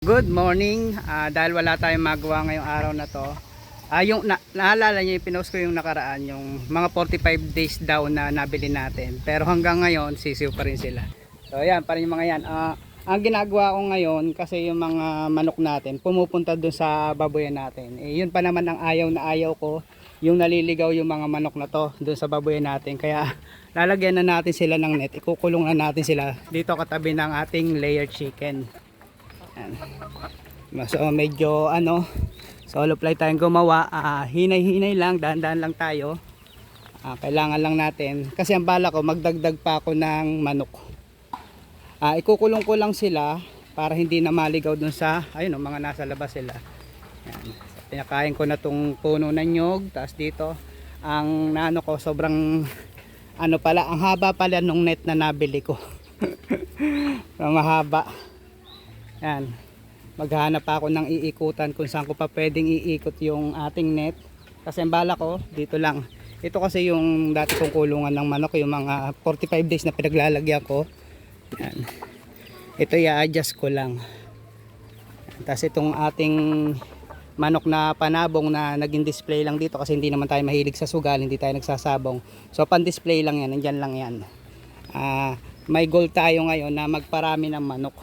Good morning. Ah, dahil wala tayong magawa ngayong araw na to. Ah, yung na, naalala niyo yung pinost ko yung nakaraan, yung mga 45 days daw na nabili natin. Pero hanggang ngayon, sisiw pa rin sila. So ayan, pa rin yung mga yan. Ah, ang ginagawa ko ngayon kasi yung mga manok natin pumupunta dun sa baboyan natin. Eh, yun pa naman ang ayaw na ayaw ko, yung naliligaw yung mga manok na to dun sa baboyan natin. Kaya lalagyan na natin sila ng net, ikukulong na natin sila dito katabi ng ating layer chicken. Yan. So medyo ano, solo fly tayong gumawa. Ah, hinay-hinay lang, dahan-dahan lang tayo. Ah, kailangan lang natin kasi ang bala ko magdagdag pa ako ng manok. Ah, ikukulong ko lang sila para hindi na maligaw dun sa ayun oh, mga nasa labas sila. Yan. Pinakain ko na tong puno ng nyog, tapos dito ang naano ko sobrang ano pala, ang haba pala nung net na nabili ko. mahaba. Yan. Maghanap ako ng iikutan kung saan ko pa pwedeng iikot yung ating net. Kasi ang bala ko, dito lang. Ito kasi yung dati kong kulungan ng manok, yung mga 45 days na pinaglalagyan ko. Yan. Ito i-adjust ko lang. Tapos itong ating manok na panabong na naging display lang dito kasi hindi naman tayo mahilig sa sugal, hindi tayo nagsasabong. So pan display lang yan, nandyan lang yan. Ah, may goal tayo ngayon na magparami ng manok.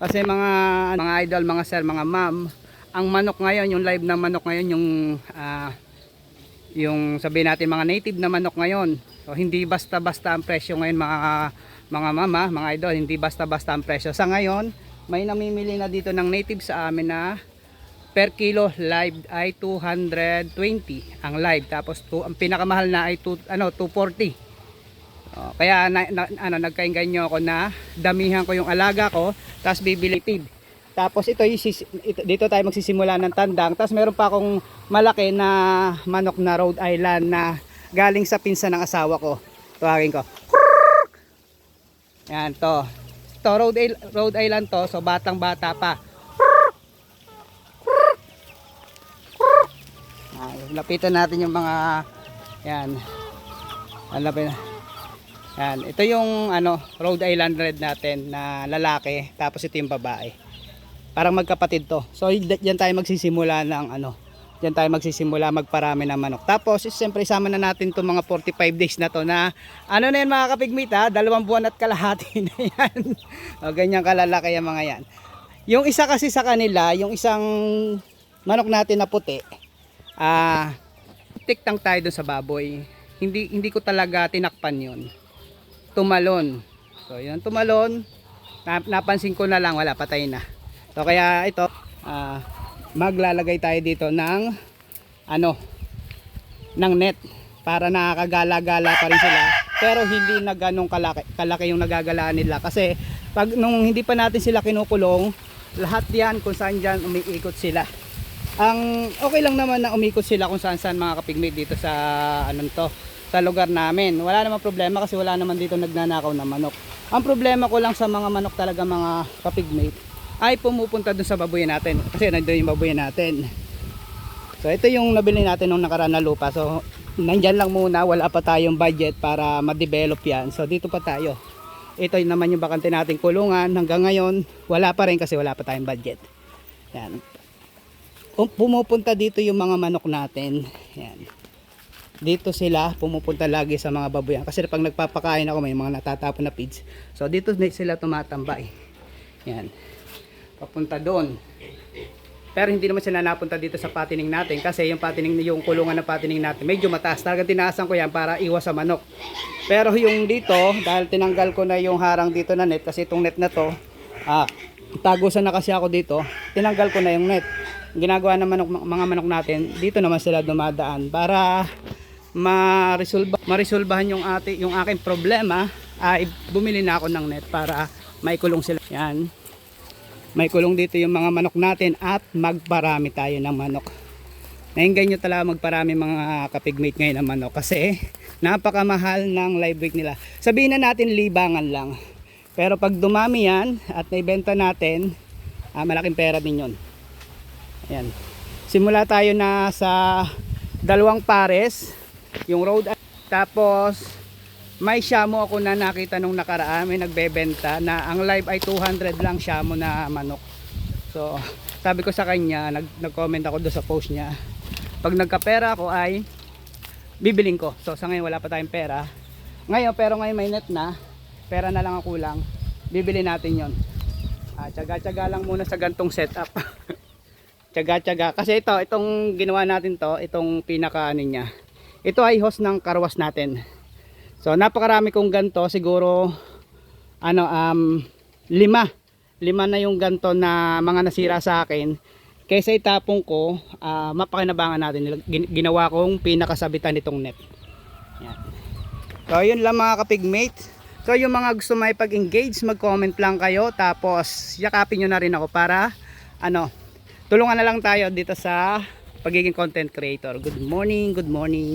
Kasi mga mga idol, mga sir, mga ma'am, ang manok ngayon, yung live na manok ngayon, yung ah, yung sabihin natin mga native na manok ngayon. So hindi basta-basta ang presyo ngayon mga mga mama, mga idol, hindi basta-basta ang presyo. Sa ngayon, may namimili na dito ng native sa amin na per kilo live ay 220 ang live tapos to, ang pinakamahal na ay two, ano 240 Oh, kaya na, na, ano, nagkainganyo ako na damihan ko yung alaga ko, tapos bibili feed. Tapos ito, ito, dito tayo magsisimula ng tandang. Tapos meron pa akong malaki na manok na Rhode Island na galing sa pinsan ng asawa ko. Tuwagin ko. Yan to. To Rhode, Il- Rhode Island to, so batang bata pa. Ah, lapitan natin yung mga yan. Ang lapit yan, ito yung ano, Rhode Island Red natin na lalaki, tapos ito yung babae. Parang magkapatid to. So diyan tayo magsisimula ng ano, diyan tayo magsisimula magparami ng manok. Tapos siyempre isama na natin itong mga 45 days na to na ano na yan mga kapigmit ha, dalawang buwan at kalahati na yan. o ganyan kalalaki yung mga yan. Yung isa kasi sa kanila, yung isang manok natin na puti, ah, tiktang tayo dun sa baboy. Hindi hindi ko talaga tinakpan 'yon tumalon. So, yun, tumalon. Nap- napansin ko na lang, wala, patay na. So, kaya ito, ah, maglalagay tayo dito ng, ano, ng net para nakakagala-gala pa rin sila. Pero hindi na ganong kalaki, kalaki yung nagagalaan nila. Kasi, pag nung hindi pa natin sila kinukulong, lahat yan kung saan dyan umiikot sila. Ang okay lang naman na umikot sila kung saan saan mga kapigmate dito sa anong to, sa lugar namin. Wala namang problema kasi wala naman dito nagnanakaw na manok. Ang problema ko lang sa mga manok talaga mga kapigmate ay pumupunta dun sa baboy natin kasi nandoon yung baboy natin. So ito yung nabili natin nung nakaraan na lupa. So nandyan lang muna, wala pa tayong budget para ma-develop yan. So dito pa tayo. Ito yung naman yung bakante nating kulungan. Hanggang ngayon, wala pa rin kasi wala pa tayong budget. Yan. Um, Pumupunta dito yung mga manok natin. Yan dito sila pumupunta lagi sa mga baboyan kasi pag nagpapakain ako may mga natatapon na feeds so dito sila tumatambay. Yan. Papunta doon. Pero hindi naman sila napunta dito sa patining natin kasi yung patining yung kulungan ng patining natin medyo mataas. Talaga tinaasan ko yan para iwas sa manok. Pero yung dito dahil tinanggal ko na yung harang dito na net kasi itong net na to ah, tagusan na kasi ako dito tinanggal ko na yung net. Ginagawa ng manok, mga manok natin dito naman sila dumadaan para ma-resolve ma-resolbahan yung ate yung aking problema ay bumili na ako ng net para maikulong sila. Yan. May kulong dito yung mga manok natin at magparami tayo ng manok. Nainggan nyo talaga magparami mga kapigmate ngayon ng manok kasi napakamahal ng live weight nila. Sabihin na natin libangan lang. Pero pag dumami yan at naibenta natin ah, malaking pera din yun. Ayan. Simula tayo na sa dalawang pares, yung road tapos may shamo ako na nakita nung nakaraan, may nagbebenta na ang live ay 200 lang shamo na manok. So, sabi ko sa kanya, nag, nag-comment ako doon sa post niya. Pag nagkapera ako ay bibiling ko. So, sa ngayon wala pa tayong pera. Ngayon, pero ngayon may net na. Pera na lang ang kulang. Bibili natin yon. Ah, tsaga-tsaga lang muna sa gantong setup. tsaga-tsaga. Kasi ito, itong ginawa natin to, itong pinaka ano niya. Ito ay host ng karwas natin. So, napakarami kong ganto. Siguro, ano, um, lima. Lima na yung ganto na mga nasira sa akin. Kaysa itapong ko, ah, mapakinabangan natin. Gin- Ginawa kong pinakasabitan nitong net. So, yun lang mga kapigmate. So, yung mga gusto may pag-engage, mag-comment lang kayo. Tapos, yakapin nyo na rin ako para, ano, tulungan na lang tayo dito sa pagiging content creator. Good morning, good morning.